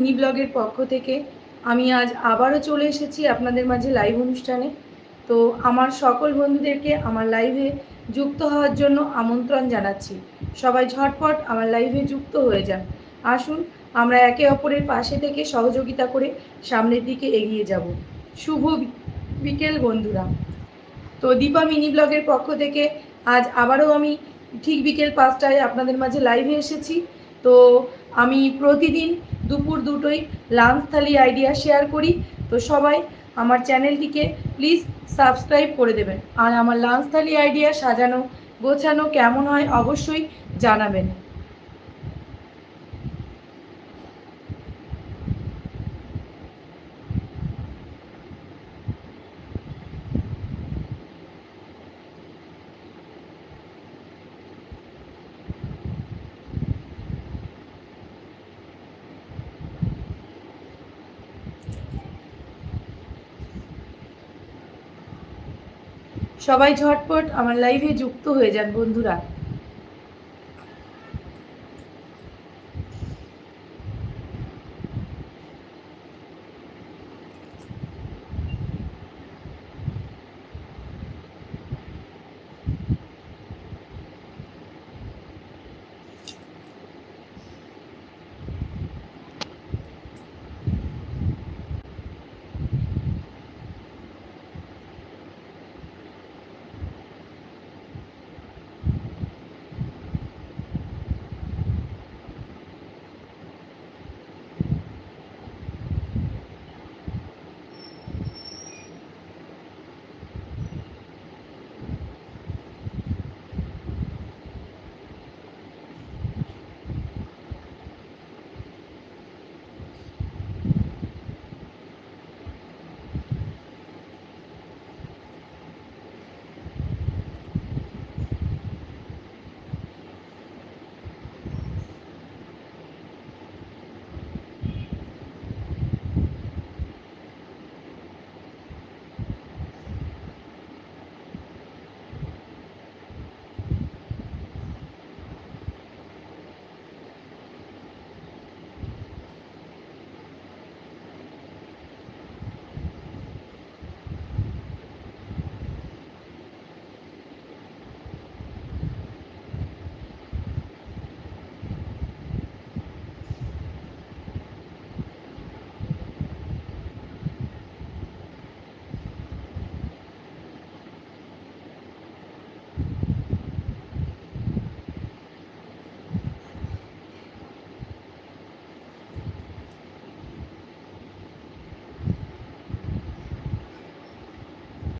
Mini ব্লগের পক্ষ থেকে আমি আজ আবারও চলে এসেছি আপনাদের মাঝে লাইভ অনুষ্ঠানে। তো আমার সকল বন্ধুদেরকে আমার লাইভে যুক্ত হওয়ার জন্য আমন্ত্রণ জানাচ্ছি। সবাই ঝটপট আমার লাইভে যুক্ত হয়ে যান। আসুন, আমরা একে অপরের পাশে থেকে সহযোগিতা করে সামনের দিকে এগিয়ে যাব। শুভ বিকেল বন্ধুরা। তো দীপা মিনি ব্লগের পক্ষ থেকে আজ আবারও আমি ঠিক বিকেল পাঁচটায় আপনাদের মাঝে লাইভে এসেছি। তো আমি প্রতিদিন দুপুর দুটোই লাঞ্চ থালি আইডিয়া শেয়ার করি। তো সবাই আমার চ্যানেলটিকে প্লিজ সাবস্ক্রাইব করে দেবেন। আর আমার লাঞ্চ থালি আইডিয়া সাজানো, গোছানো কেমন হয় অবশ্যই জানাবেন। সবাই ঝটপট আমার লাইভে যুক্ত হয়ে যান বন্ধুরা।